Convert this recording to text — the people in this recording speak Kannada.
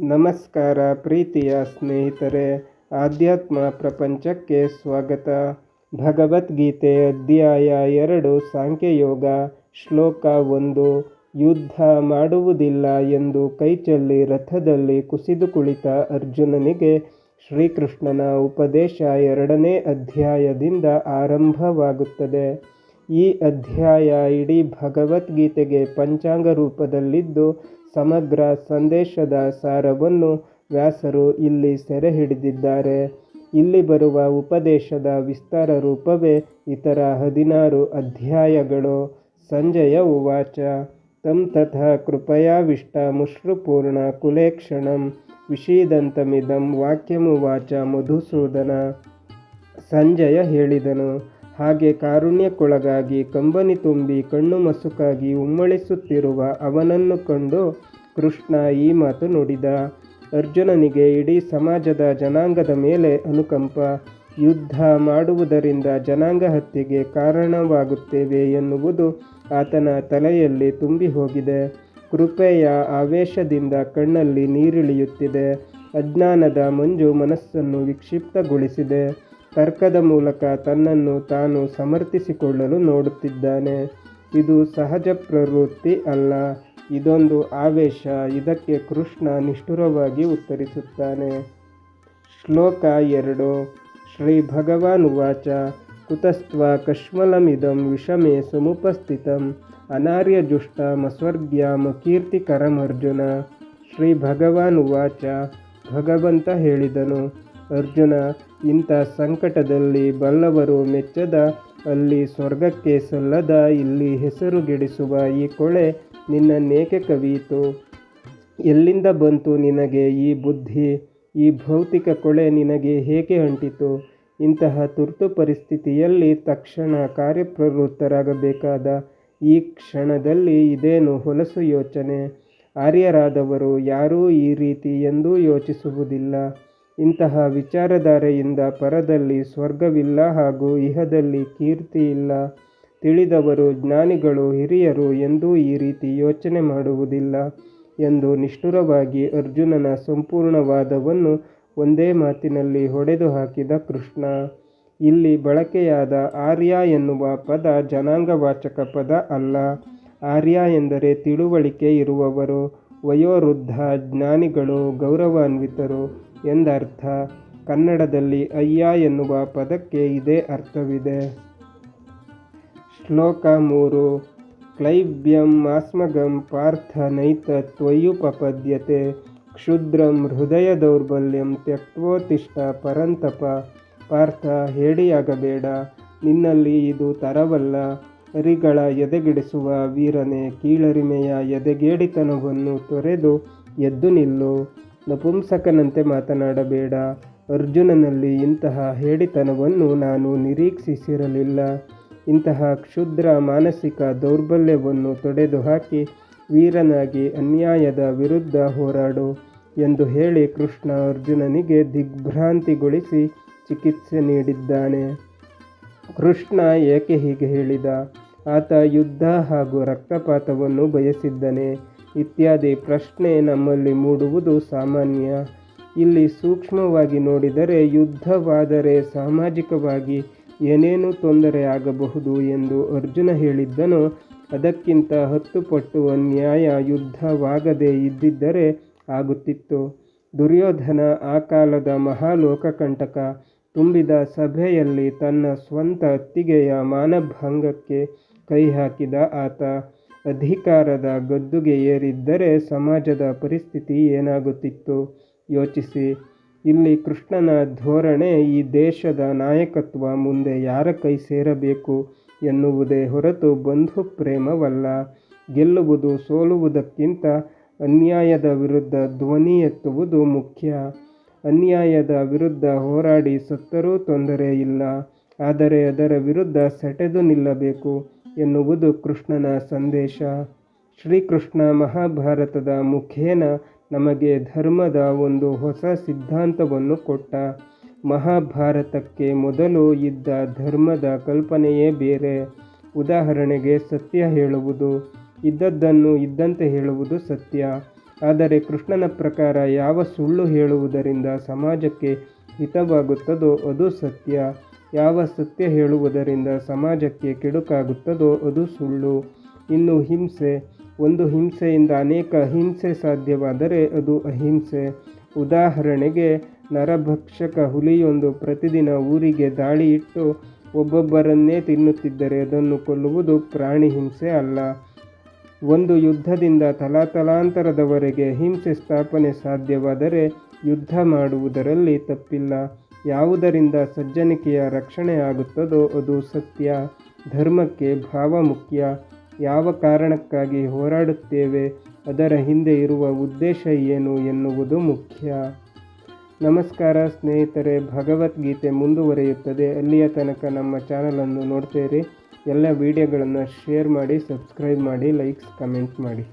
ನಮಸ್ಕಾರ ಪ್ರೀತಿಯ ಸ್ನೇಹಿತರೆ, ಆಧ್ಯಾತ್ಮ ಪ್ರಪಂಚಕ್ಕೆ ಸ್ವಾಗತ. ಭಗವದ್ಗೀತೆ ಅಧ್ಯಾಯ ಎರಡು, ಸಾಂಖ್ಯಯೋಗ, ಶ್ಲೋಕ ಒಂದು, ಯುದ್ಧ ಮಾಡುವುದಿಲ್ಲ ಎಂದು ಕೈಚಲ್ಲಿ ರಥದಲ್ಲಿ ಕುಸಿದು ಕುಳಿತ ಅರ್ಜುನನಿಗೆ ಶ್ರೀಕೃಷ್ಣನ ಉಪದೇಶ ಎರಡನೇ ಅಧ್ಯಾಯದಿಂದ ಆರಂಭವಾಗುತ್ತದೆ. ಈ ಅಧ್ಯಾಯ ಇಡೀ ಭಗವದ್ಗೀತೆಗೆ ಪಂಚಾಂಗ ರೂಪದಲ್ಲಿದ್ದು ಸಮಗ್ರ ಸಂದೇಶದ ಸಾರವನ್ನು ವ್ಯಾಸರು ಇಲ್ಲಿ ಸೆರೆ ಹಿಡಿದಿದ್ದಾರೆ ಇಲ್ಲಿ ಬರುವ ಉಪದೇಶದ ವಿಸ್ತಾರ ರೂಪವೇ ಇತರ ಹದಿನಾರು ಅಧ್ಯಾಯಗಳು. ಸಂಜಯ ಉವಾಚ. ತಂ ತಥಾ ಕೃಪಯಾವಿಷ್ಟಮುಶ್ರುಪೂರ್ಣ ಕುಲೇಕ್ಷಣಂ ವಿಷೀದಂತಮಿದಂ ವಾಕ್ಯಮುವಾಚ ಮಧುಸೂದನ. ಸಂಜಯ ಹೇಳಿದನು. ಹಾಗೆ ಕಾರುಣ್ಯಕ್ಕೊಳಗಾಗಿ ಕಂಬನಿ ತುಂಬಿ ಕಣ್ಣು ಮಸುಕಾಗಿ ಉಮ್ಮಳಿಸುತ್ತಿರುವ ಅವನನ್ನು ಕಂಡು ಕೃಷ್ಣ ಈ ಮಾತು ನುಡಿದ. ಅರ್ಜುನನಿಗೆ ಇಡೀ ಸಮಾಜದ ಜನಾಂಗದ ಮೇಲೆ ಅನುಕಂಪ, ಯುದ್ಧ ಮಾಡುವುದರಿಂದ ಜನಾಂಗ ಹತ್ಯೆಗೆ ಕಾರಣವಾಗುತ್ತೇವೆ ಎನ್ನುವುದು ಆತನ ತಲೆಯಲ್ಲಿ ತುಂಬಿ ಹೋಗಿದೆ. ಕೃಪೆಯ ಆವೇಶದಿಂದ ಕಣ್ಣಲ್ಲಿ ನೀರಿಳಿಯುತ್ತಿದೆ. ಅಜ್ಞಾನದ ಮಂಜು ಮನಸ್ಸನ್ನು ವಿಕ್ಷಿಪ್ತಗೊಳಿಸಿದೆ. ತರ್ಕದ ಮೂಲಕ ತನ್ನನ್ನು ತಾನು ಸಮರ್ಥಿಸಿಕೊಳ್ಳಲು ನೋಡುತ್ತಿದ್ದಾನೆ. ಇದು ಸಹಜ ಪ್ರವೃತ್ತಿ ಅಲ್ಲ. ಇದೊಂದು ಆವೇಶ. ಇದಕ್ಕೆ ಕೃಷ್ಣ ನಿಷ್ಠುರವಾಗಿ ಉತ್ತರಿಸುತ್ತಾನೆ. ಶ್ಲೋಕ ಎರಡು. ಶ್ರೀ ಭಗವಾನ್ ವಾಚ ಕುತಸ್ತ್ವ ಕಶ್ಮಲಮಿದಂ ವಿಷಮೆ ಸಮುಪಸ್ಥಿತಂ ಅರ್ಜುನ ಶ್ರೀ ಭಗವಾನ್ ವಾಚ ಭಗವಂತ ಹೇಳಿದನು. ಅರ್ಜುನ ಇಂಥ ಸಂಕಟದಲ್ಲಿ ಬಲ್ಲವರು ಮೆಚ್ಚದ, ಅಲ್ಲಿ ಸ್ವರ್ಗಕ್ಕೆ ಸಲ್ಲದ, ಇಲ್ಲಿ ಹೆಸರು ಗೆಡಿಸುವ ಈ ಕೊಳೆ ನಿನ್ನನ್ನೇಕೆ ಕವಿಯಿತು. ಎಲ್ಲಿಂದ ಬಂತು ನಿನಗೆ ಈ ಬುದ್ಧಿ? ಈ ಭೌತಿಕ ಕೊಳೆ ನಿನಗೆ ಹೇಗೆ ಅಂಟಿತು? ಇಂತಹ ತುರ್ತು ಪರಿಸ್ಥಿತಿಯಲ್ಲಿ ತಕ್ಷಣ ಕಾರ್ಯಪ್ರವೃತ್ತರಾಗಬೇಕಾದ ಈ ಕ್ಷಣದಲ್ಲಿ ಇದೇನು ಹೊಲಸು ಯೋಚನೆ? ಆರ್ಯರಾದವರು ಯಾರೂ ಈ ರೀತಿ ಎಂದೂ ಯೋಚಿಸುವುದಿಲ್ಲ. ಇಂತಹ ವಿಚಾರಧಾರೆಯಿಂದ ಪರದಲ್ಲಿ ಸ್ವರ್ಗವಿಲ್ಲ ಹಾಗೂ ಇಹದಲ್ಲಿ ಕೀರ್ತಿ ಇಲ್ಲ. ತಿಳಿದವರು ಜ್ಞಾನಿಗಳು ಹಿರಿಯರು ಎಂದೂ ಈ ರೀತಿ ಯೋಚನೆ ಮಾಡುವುದಿಲ್ಲ ಎಂದು ನಿಷ್ಠುರವಾಗಿ ಅರ್ಜುನನ ಸಂಪೂರ್ಣವಾದವನ್ನು ಒಂದೇ ಮಾತಿನಲ್ಲಿ ಹೊಡೆದು ಹಾಕಿದ ಕೃಷ್ಣ. ಇಲ್ಲಿ ಬಳಕೆಯಾದ ಆರ್ಯ ಎನ್ನುವ ಪದ ಜನಾಂಗವಾಚಕ ಪದ ಅಲ್ಲ. ಆರ್ಯ ಎಂದರೆ ತಿಳುವಳಿಕೆ ಇರುವವರು, ವಯೋವೃದ್ಧ, ಜ್ಞಾನಿಗಳು, ಗೌರವಾನ್ವಿತರು. ಎಂದರ್ಥ. ಕನ್ನಡದಲ್ಲಿ ಅಯ್ಯ ಎನ್ನುವ ಪದಕ್ಕೆ ಇದೇ ಅರ್ಥವಿದೆ. ಶ್ಲೋಕ ಮೂರು. ಕ್ಲೈಬ್ಯಂ ಆಸ್ಮಗಂ ಪಾರ್ಥ ನೈತ ತ್ವಯ್ಯುಪಪದ್ಯತೆ. ಕ್ಷುದ್ರಂ ಹೃದಯ ದೌರ್ಬಲ್ಯಂ ತ್ಯಕ್ತೋತಿಷ್ಠ ಪರಂತಪ. ಪಾರ್ಥ, ಹೇಡಿಯಾಗಬೇಡ. ನಿನ್ನಲ್ಲಿ ಇದು ತರವಲ್ಲ. ಹರಿಗಳ ಎದೆಗಿಡಿಸುವ ವೀರನೆ, ಕೀಳರಿಮೆಯ ಎದೆಗೇಡಿತನವನ್ನು ತೊರೆದು ಎದ್ದು ನಿಲ್ಲು. ನಪುಂಸಕನಂತೆ ಮಾತನಾಡಬೇಡ. ಅರ್ಜುನನಲ್ಲಿ ಇಂತಹ ಹೇಡಿತನವನ್ನು ನಾನು ನಿರೀಕ್ಷಿಸಿರಲಿಲ್ಲ. ಇಂತಹ ಕ್ಷುದ್ರ ಮಾನಸಿಕ ದೌರ್ಬಲ್ಯವನ್ನು ತೊಡೆದು ಹಾಕಿ ವೀರನಾಗಿ ಅನ್ಯಾಯದ ವಿರುದ್ಧ ಹೋರಾಡು ಎಂದು ಹೇಳಿ ಕೃಷ್ಣ ಅರ್ಜುನನಿಗೆ ದಿಗ್ಭ್ರಾಂತಿಗೊಳಿಸಿ ಚಿಕಿತ್ಸೆ ನೀಡಿದ್ದಾನೆ. ಕೃಷ್ಣ ಏಕೆ ಹೀಗೆ ಹೇಳಿದ? ಆತ ಯುದ್ಧ ಹಾಗೂ ರಕ್ತಪಾತವನ್ನು ಬಯಸಿದ್ದನೆ. ಇತ್ಯಾದಿ ಪ್ರಶ್ನೆ ನಮ್ಮಲ್ಲಿ ಮೂಡುವುದು ಸಾಮಾನ್ಯ. ಇಲ್ಲಿ ಸೂಕ್ಷ್ಮವಾಗಿ ನೋಡಿದರೆ ಯುದ್ಧವಾದರೆ ಸಾಮಾಜಿಕವಾಗಿ ಏನೇನು ತೊಂದರೆ ಆಗಬಹುದು ಎಂದು ಅರ್ಜುನ ಹೇಳಿದ್ದನೋ. ಅದಕ್ಕಿಂತ ಹತ್ತು ಪಟ್ಟು ಅನ್ಯಾಯ ಯುದ್ಧವಾಗದೇ ಇದ್ದಿದ್ದರೆ ಆಗುತ್ತಿತ್ತು. ದುರ್ಯೋಧನ ಆ ಕಾಲದ ಮಹಾಲೋಕಕಂಟಕ ತುಂಬಿದ ಸಭೆಯಲ್ಲಿ ತನ್ನ ಸ್ವಂತ ಅತ್ತಿಗೆಯ ಮಾನಭಂಗಕ್ಕೆ ಕೈ ಹಾಕಿದ ಆತ. ಅಧಿಕಾರದ ಗದ್ದುಗೆ ಏರಿದ್ದರೆ ಸಮಾಜದ ಪರಿಸ್ಥಿತಿ ಏನಾಗುತ್ತಿತ್ತು? ಯೋಚಿಸಿ. ಇಲ್ಲಿ ಕೃಷ್ಣನ ಧೋರಣೆ ಈ ದೇಶದ ನಾಯಕತ್ವ ಮುಂದೆ ಯಾರ ಕೈ ಸೇರಬೇಕು ಎನ್ನುವುದೇ ಹೊರತು ಬಂಧು ಪ್ರೇಮವಲ್ಲ. ಗೆಲ್ಲುವುದು ಸೋಲುವುದಕ್ಕಿಂತ ಅನ್ಯಾಯದ ವಿರುದ್ಧ ಧ್ವನಿ ಎತ್ತುವುದು ಮುಖ್ಯ. ಅನ್ಯಾಯದ ವಿರುದ್ಧ ಹೋರಾಡಿ ಸತ್ತರೂ ತೊಂದರೆ ಇಲ್ಲ. ಆದರೆ ಅದರ ವಿರುದ್ಧ ಸೆಟೆದು ನಿಲ್ಲಬೇಕು. ಎನ್ನುವುದು ಕೃಷ್ಣನ ಸಂದೇಶ. ಶ್ರೀಕೃಷ್ಣ ಮಹಾಭಾರತದ ಮುಖೇನ ನಮಗೆ ಧರ್ಮದ ಒಂದು ಹೊಸ ಸಿದ್ಧಾಂತವನ್ನು ಕೊಟ್ಟ. ಮಹಾಭಾರತಕ್ಕೆ ಮೊದಲು ಇದ್ದ ಧರ್ಮದ ಕಲ್ಪನೆಯೇ ಬೇರೆ. ಉದಾಹರಣೆಗೆ ಸತ್ಯ ಹೇಳುವುದು, ಇದ್ದದ್ದನ್ನು ಇದ್ದಂತೆ ಹೇಳುವುದು ಸತ್ಯ. ಆದರೆ ಕೃಷ್ಣನ ಪ್ರಕಾರ ಯಾವ ಸುಳ್ಳು ಹೇಳುವುದರಿಂದ ಸಮಾಜಕ್ಕೆ ಹಿತವಾಗುತ್ತದೋ ಅದು ಸತ್ಯ. ಯಾವ ಸತ್ಯ ಹೇಳುವುದರಿಂದ ಸಮಾಜಕ್ಕೆ ಕೆಡುಕಾಗುತ್ತದೋ ಅದು ಸುಳ್ಳು. ಇನ್ನು ಹಿಂಸೆ, ಒಂದು ಹಿಂಸೆಯಿಂದ ಅನೇಕ ಅಹಿಂಸೆ ಸಾಧ್ಯವಾದರೆ ಅದು ಅಹಿಂಸೆ. ಉದಾಹರಣೆಗೆ, ನರಭಕ್ಷಕ ಹುಲಿಯೊಂದು ಪ್ರತಿದಿನ ಊರಿಗೆ ದಾಳಿ ಇಟ್ಟು ಒಬ್ಬೊಬ್ಬರನ್ನೇ ತಿನ್ನುತ್ತಿದ್ದರೆ ಅದನ್ನು ಕೊಲ್ಲುವುದು ಪ್ರಾಣಿ ಹಿಂಸೆ ಅಲ್ಲ. ಒಂದು ಯುದ್ಧದಿಂದ ತಲಾತಲಾಂತರದವರೆಗೆ ಹಿಂಸೆ ಸ್ಥಾಪನೆ ಸಾಧ್ಯವಾದರೆ ಯುದ್ಧ ಮಾಡುವುದರಲ್ಲಿ ತಪ್ಪಿಲ್ಲ. ಯಾವುದರಿಂದ ಸಜ್ಜನಿಕೆಯ ರಕ್ಷಣೆ ಆಗುತ್ತದೋ ಅದು ಸತ್ಯ, ಧರ್ಮಕ್ಕೆ ಭಾವ ಮುಖ್ಯ ಯಾವ ಕಾರಣಕ್ಕಾಗಿ ಹೋರಾಡುತ್ತೇವೆ, ಅದರ ಹಿಂದೆ ಇರುವ ಉದ್ದೇಶ ಏನು ಎನ್ನುವುದು ಮುಖ್ಯ. ನಮಸ್ಕಾರ ಸ್ನೇಹಿತರೆ, ಭಗವದ್ಗೀತೆ ಮುಂದುವರಿಯುತ್ತದೆ. ಅಲ್ಲಿಯ ತನಕ ನಮ್ಮ ಚಾನಲನ್ನು ನೋಡ್ತೀರಿ ಎಲ್ಲ ವಿಡಿಯೋಗಳನ್ನು ಶೇರ್ ಮಾಡಿ, ಸಬ್ಸ್ಕ್ರೈಬ್ ಮಾಡಿ, ಲೈಕ್ಸ್, ಕಮೆಂಟ್ ಮಾಡಿ.